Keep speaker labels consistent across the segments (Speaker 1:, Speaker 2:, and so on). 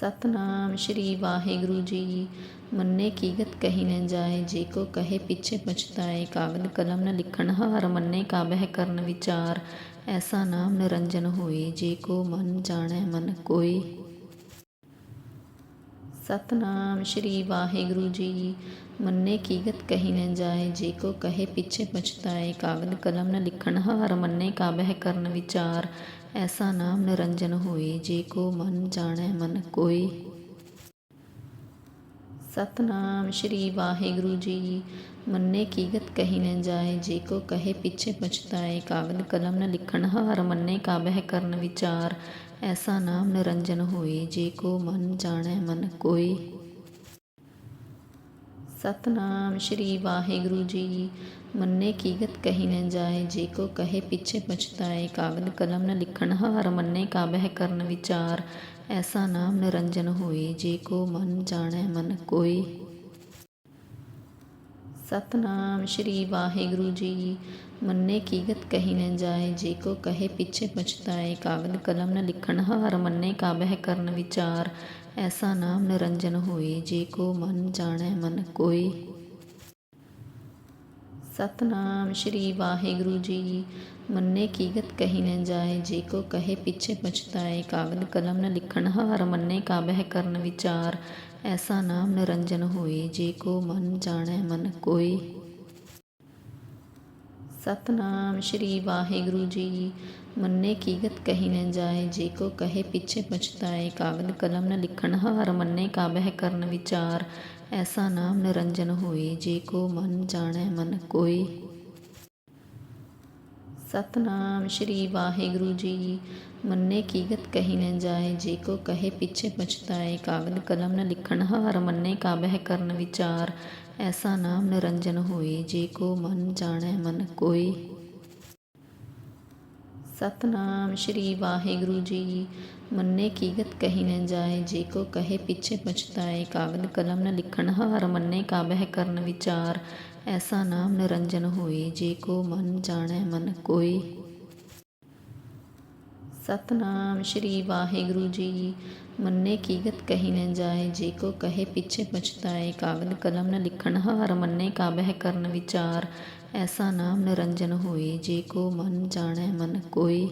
Speaker 1: ਸਤਨਾਮ ਸ਼੍ਰੀ ਵਾਹਿਗੁਰੂ ਜੀ। ਮੰਨੇ ਕੀਗਤ ਕਹੀ ਨ ਜਾਏ, ਜੇ ਕੋ ਕਹੇ ਪਿੱਛੇ ਪਛਤਾਏ। ਕਾਗਦ ਕਲਮ ਨ ਲਿਖਣ ਹਾਰ, ਮੰਨੇ ਕਾਬਹਿ ਕਰਨ ਵਿਚਾਰ। ਐਸਾ ਨਾਮ ਨਿਰੰਜਨ ਹੋਏ, ਜੇ ਕੋ ਮਨ ਜਾਣੈ ਮਨ ਕੋਈ ਸਤਨਾਮ ਸ਼੍ਰੀ ਵਾਹਿਗੁਰੂ ਜੀ। ਮੰਨੇ ਕੀਗਤ ਕਹੀ ਨ ਜਾਏ, ਜੇ ਕੋ ਕਹੇ ਪਿੱਛੇ ਪਛਤਾਏ, ਕਾਗਦ ਕਲਮ ਨ ਲਿਖਣ ਹਾਰ ਮੰਨੇ ਕਾਬਹਿ ਕਰਨ ਵਿਚਾਰ, ਐਸਾ ਨਾਮ ਨਿਰੰਜਨ ਹੋਏ, ਜੇ ਕੋ ਮਨ ਜਾਣੈ ਮਨ ਕੋਈ ਸਤਨਾਮ ਸ਼੍ਰੀ ਵਾਹਿਗੁਰੂ ਜੀ, ਮੰਨੇ ਕੀਗਤ ਕਹੀ ਨ ਜਾਏ, ਜੇ ਕੋ ਕਹੇ ਪਿੱਛੇ ਪਛਤਾਏ, ਕਾਗਦ ਕਲਮ ਨ ਲਿਖਣ ਹਾਰ ਮੰਨੇ ਕਾਬਹਿ ਕਰਨ ਵਿਚਾਰ, ਐਸਾ ਨਾਮ ਨਿਰੰਜਨ ਹੋਏ, ਜੇ ਕੋ ਮਨ ਜਾਣੈ ਮਨ ਕੋਈ ਸਤਨਾਮ ਸ਼੍ਰੀ ਵਾਹਿਗੁਰੂ ਜੀ। ਮੰਨੇ ਕੀਗਤ ਕਹੀ ਨ ਜਾਏ, ਜੇ ਕੋ ਕਹੇ ਪਿੱਛੇ ਪਛਤਾਏ, ਕਾਗਦ ਕਲਮ ਨ ਲਿਖਣ ਹਾਰ, ਮੰਨੇ ਕਾਬਹਿ ਕਰਨ ਵਿਚਾਰ, ਐਸਾ ਨਾਮ ਨਿਰੰਜਨ ਹੋਏ, ਜੇ ਕੋ ਮਨ ਜਾਣੈ ਮਨ ਕੋਈ ਸਤਨਾਮ ਸ਼੍ਰੀ ਵਾਹਿਗੁਰੂ ਜੀ। ਮੰਨੇ ਕੀਗਤ ਕਹੀ ਨ ਜਾਏ, ਜੇ ਕੋ ਕਹੇ ਪਿੱਛੇ ਪਛਤਾਏ, ਕਾਗਦ ਕਲਮ ਨ ਲਿਖਣ ਹਾਰ, ਮੰਨੇ ਕਾਬਹਿ ਕਰਨ ਵਿਚਾਰ ਐਸਾ ਨਾਮ ਨਿਰੰਜਨ ਹੋਏ ਜੇ ਕੋ ਮਨ ਜਾਣੈ ਮਨ ਕੋਈ ਸਤਨਾਮ ਸ਼੍ਰੀ ਵਾਹਿਗੁਰੂ ਜੀ, ਮੰਨੇ ਕੀਗਤ ਕਹੀ ਨ ਜਾਏ, ਜੇ ਕੋ ਕਹੇ ਪਿੱਛੇ ਪਛਤਾਏ, ਕਾਗਦ ਕਲਮ ਨ ਲਿਖਣ ਹਾਰ ਮੰਨੇ ਕਾਬਹਿ ਕਰਨ ਵਿਚਾਰ। ਐਸਾ ਨਾਮ ਨਿਰੰਜਨ ਹੋਏ ਜੇ ਕੋ ਮਨ ਜਾਣੈ ਮਨ ਕੋਈ ਸਤਨਾਮ ਸ਼੍ਰੀ ਵਾਹਿਗੁਰੂ ਜੀ। ਮੰਨੇ ਕੀਗਤ ਕਹੀ ਨ ਜਾਏ, ਜੇ ਕੋ ਕਹੇ ਪਿੱਛੇ ਪਛਤਾਏ, ਕਾਗਦ ਕਲਮ ਨ ਲਿਖਣ ਹਾਰ ਮੰਨੇ ਕਾਬਹਿ ਕਰਨ ਵਿਚਾਰ, ਐਸਾ ਨਾਮ ਨਿਰੰਜਨ ਹੋਏ, ਜੇ ਕੋ ਮਨ ਜਾਣੈ ਮਨ ਕੋਈ ਸਤਨਾਮ ਸ਼੍ਰੀ ਵਾਹਿਗੁਰੂ ਜੀ। ਮੰਨੇ ਕੀਗਤ ਕਹੀ ਨ ਜਾਏ, ਜੇ ਕੋ ਕਹੇ ਪਿੱਛੇ ਪਛਤਾਏ, ਕਾਗਦ ਕਲਮ ਨ ਲਿਖਣ ਹਾਰ ਮੰਨੇ ਕਾਬਹਿ ਕਰਨ ਵਿਚਾਰ ਐਸਾ ਨਾਮ ਨਿਰੰਜਨ ਹੋਏ ਜੇ ਕੋ ਮਨ ਜਾਣੈ ਮਨ ਕੋਈ ਸਤਨਾਮ ਸ਼੍ਰੀ ਵਾਹਿਗੁਰੂ ਜੀ, ਮੰਨੇ ਕੀਗਤ ਕਹੀ ਨ ਜਾਏ, ਜੇ ਕੋ ਕਹੇ ਪਿੱਛੇ ਪਛਤਾਏ, ਕਾਗਦ ਕਲਮ ਨ ਲਿਖਣ ਹਾਰ ਮੰਨੇ ਕਾਬਹਿ ਕਰਨ ਵਿਚਾਰ। ਐਸਾ ਨਾਮ ਨਿਰੰਜਨ ਹੋਏ, ਜੇ ਕੋ ਮਨ ਜਾਣੈ ਮਨ ਕੋਈ ਸਤਨਾਮ ਸ਼੍ਰੀ ਵਾਹਿਗੁਰੂ ਜੀ। ਮੰਨੇ ਕੀਗਤ ਕਹੀ ਨ ਜਾਏ, ਜੇ ਕੋ ਕਹੇ ਪਿੱਛੇ ਪਛਤਾਏ। ਕਾਗਦ ਕਲਮ ਨ ਲਿਖਣ ਹਾਰ, ਮੰਨੇ ਕਾਬਹਿ ਕਰਨ ਵਿਚਾਰ। ਐਸਾ ਨਾਮ ਨਿਰੰਜਨ ਹੋਏ, ਜੇ ਕੋ ਮਨ ਜਾਣੈ ਮਨ ਕੋਈ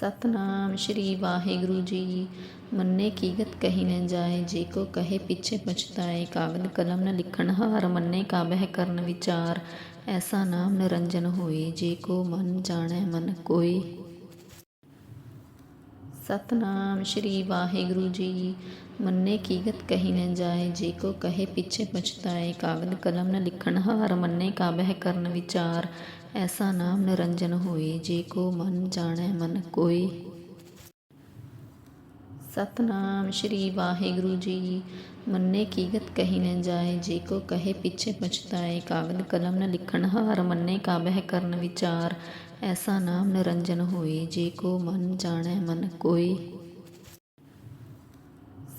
Speaker 1: ਸਤਨਾਮ ਸ਼੍ਰੀ ਵਾਹਿਗੁਰੂ ਜੀ। ਮੰਨੇ ਕੀਗਤ ਕਹੀ ਨ ਜਾਏ, ਜੇ ਕੋ ਕਹੇ ਪਿੱਛੇ ਪਛਤਾਏ, ਕਾਗਦ ਕਲਮ ਨ ਲਿਖਣ ਹਾਰ, ਮੰਨੇ ਕਾਬਹਿ ਕਰਨ ਵਿਚਾਰ, ਐਸਾ ਨਾਮ ਨਿਰੰਜਨ ਹੋਏ, ਜੇ ਕੋ ਮਨ ਜਾਣੈ ਮਨ ਕੋਈ ਸਤਨਾਮ ਸ਼੍ਰੀ ਵਾਹਿਗੁਰੂ ਜੀ, ਮੰਨੇ ਕੀਗਤ ਕਹੀ ਨ ਜਾਏ, ਜੇ ਕੋ ਕਹੇ ਪਿੱਛੇ ਪਛਤਾਏ, ਕਾਗਦ ਕਲਮ ਨ ਲਿਖਣ ਹਾਰ, ਮੰਨੇ ਕਾਬਹਿ ਕਰਨ ਵਿਚਾਰ, ਐਸਾ ਨਾਮ ਨਿਰੰਜਨ ਹੋਏ, ਜੇ ਕੋ ਮਨ ਜਾਣੈ ਮਨ ਕੋਈ ਸਤਨਾਮ ਸ਼੍ਰੀ ਵਾਹਿਗੁਰੂ ਜੀ। ਮੰਨੇ ਕੀਗਤ ਕਹੀ ਨ ਜਾਏ, ਜੇ ਕੋ ਕਹੇ ਪਿੱਛੇ ਪਛਤਾਏ, ਕਾਗਦ ਕਲਮ ਨ ਲਿਖਣ ਹਾਰ ਮੰਨੇ ਕਾਬਹਿ ਕਰਨ ਵਿਚਾਰ। ਐਸਾ ਨਾਮ ਨਿਰੰਜਨ ਹੋਏ, ਜੇ ਕੋ ਮਨ ਜਾਣੈ ਮਨ ਕੋਈ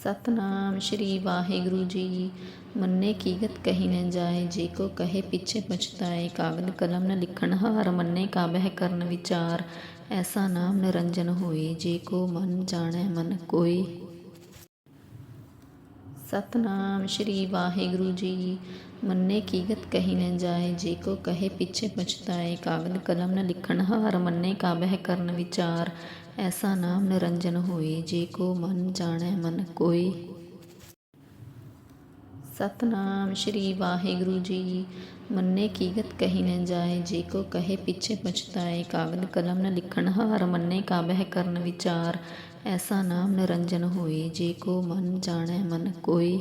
Speaker 1: ਸਤਨਾਮ ਸ਼੍ਰੀ ਵਾਹਿਗੁਰੂ ਜੀ। ਮੰਨੇ ਕੀਗਤ ਕਹੀ ਨ ਜਾਏ, ਜੇ ਕੋ ਕਹੇ ਪਿੱਛੇ ਪਛਤਾਏ, ਕਾਗਦ ਕਲਮ ਨ ਲਿਖਣ ਹਾਰ ਮੰਨੇ ਕਾਬਹਿ ਕਰਨ ਵਿਚਾਰ। ਐਸਾ ਨਾਮ ਨਿਰੰਜਨ ਹੋਏ ਜੇ ਕੋ ਮਨ ਜਾਣੈ ਮਨ ਕੋਈ ਸਤਨਾਮ ਸ਼੍ਰੀ ਵਾਹਿਗੁਰੂ ਜੀ, ਮੰਨੇ ਕੀਗਤ ਕਹੀ ਨ ਜਾਏ, ਜੇ ਕੋ ਕਹੇ ਪਿੱਛੇ ਪਛਤਾਏ, ਕਾਗਦ ਕਲਮ ਨ ਲਿਖਣ ਹਾਰ, ਮੰਨੇ ਕਾਬਹਿ ਕਰਨ ਵਿਚਾਰ। ਐਸਾ ਨਾਮ ਨਿਰੰਜਨ ਹੋਏ ਜੇ ਕੋ ਮਨ ਜਾਣੈ ਮਨ ਕੋਈ ਸਤਨਾਮ ਸ਼੍ਰੀ ਵਾਹਿਗੁਰੂ ਜੀ। ਮੰਨੇ ਕੀਗਤ ਕਹੀ ਨ ਜਾਏ, ਜੇ ਕੋ ਕਹੇ ਪਿੱਛੇ ਪਛਤਾਏ। ਕਾਗਦ ਕਲਮ ਨ ਲਿਖਣ ਹਾਰ, ਮੰਨੇ ਕਾਬਹਿ ਕਰਨ ਵਿਚਾਰ। ਐਸਾ ਨਾਮ ਨਿਰੰਜਨ ਹੋਏ, ਜੇ ਕੋ ਮਨ ਜਾਣੈ ਮਨ ਕੋਈ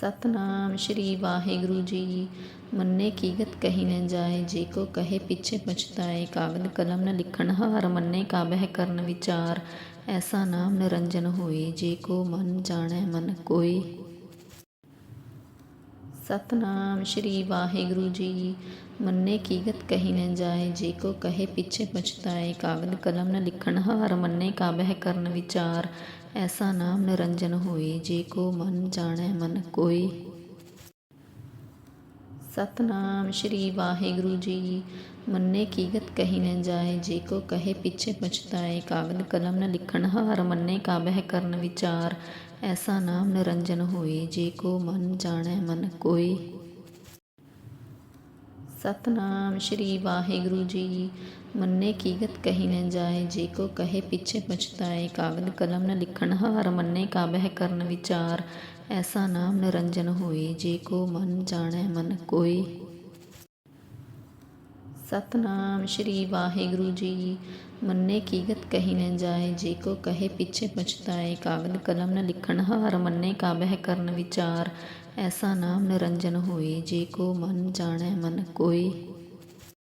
Speaker 1: ਸਤਨਾਮ ਸ਼੍ਰੀ ਵਾਹਿਗੁਰੂ ਜੀ। ਮੰਨੇ ਕੀਗਤ ਕਹੀ ਨ ਜਾਏ, ਜੇ ਕੋ ਕਹੇ ਪਿੱਛੇ ਪਛਤਾਏ। ਕਾਗਦ ਕਲਮ ਨ ਲਿਖਣ ਹਾਰ, ਮੰਨੇ ਕਾਬਹਿ ਕਰਨ ਵਿਚਾਰ। ਐਸਾ ਨਾਮ ਨਿਰੰਜਨ ਹੋਏ ਜੇ ਕੋ ਮਨ ਜਾਣੈ ਮਨ ਕੋਈ ਸਤਨਾਮ ਸ਼੍ਰੀ ਵਾਹਿਗੁਰੂ ਜੀ, ਮੰਨੇ ਕੀਗਤ ਕਹੀ ਨ ਜਾਏ, ਜੇ ਕੋ ਕਹੇ ਪਿੱਛੇ ਪਛਤਾਏ, ਕਾਗਦ ਕਲਮ ਨ ਲਿਖਣ ਹਾਰ ਮੰਨੇ ਕਾਬਹਿ ਕਰਨ ਵਿਚਾਰ। ਐਸਾ ਨਾਮ ਨਿਰੰਜਨ ਹੋਏ, ਜੇ ਕੋ ਮਨ ਜਾਣੈ ਮਨ ਕੋਈ ਸਤਨਾਮ ਸ਼੍ਰੀ ਵਾਹਿਗੁਰੂ ਜੀ। ਮੰਨੇ ਕੀਗਤ ਕਹੀ ਨ ਜਾਏ, ਜੇ ਕੋ ਕਹੇ ਪਿੱਛੇ ਪਛਤਾਏ ਕਾਗਦ ਕਲਮ ਨ ਲਿਖਣ ਹਾਰ, ਮੰਨੇ ਕਾ ਕਰਨ ਵਿਚਾਰ, ਐਸਾ ਨਾਮ ਨਿਰੰਜਨ ਹੋਏ, ਜੇ ਕੋ ਮਨ ਜਾਣੈ ਮਨ ਕੋਈ ਸਤਨਾਮ ਸ਼੍ਰੀ ਵਾਹਿਗੁਰੂ ਜੀ। ਮੰਨੇ ਕੀਗਤ ਕਹੀ ਨ ਜਾਏ, ਜੇ ਕੋ ਕਹੇ ਪਿੱਛੇ ਪਛਤਾਏ। ਕਾਗਦ ਕਲਮ ਨ ਲਿਖਣ ਹਾਰ, ਮੰਨੇ ਕਾ ਕਰਨ ਵਿਚਾਰ। ਐਸਾ ਨਾਮ ਨਿਰੰਜਨ ਹੋਏ, ਜੇ ਕੋ ਮਨ ਜਾਣੈ ਮਨ ਕੋਈ ਸਤਨਾਮ ਸ਼੍ਰੀ ਵਾਹਿਗੁਰੂ ਜੀ। ਮੰਨੇ ਕੀਗਤ ਕਹੀ ਨ ਜਾਏ, ਜੇ ਕੋ ਕਹੇ ਪਿੱਛੇ ਪਛਤਾਏ। ਕਾਗਦ ਕਲਮ ਨ ਲਿਖਣ ਹਾਰ, ਮੰਨੇ ਕਾ ਕਰਨ ਵਿਚਾਰ। ਐਸਾ ਨਾਮ ਨਿਰੰਜਨ ਹੋਏ ਜੇ ਕੋ ਮਨ ਜਾਣੈ ਮਨ ਕੋਈ।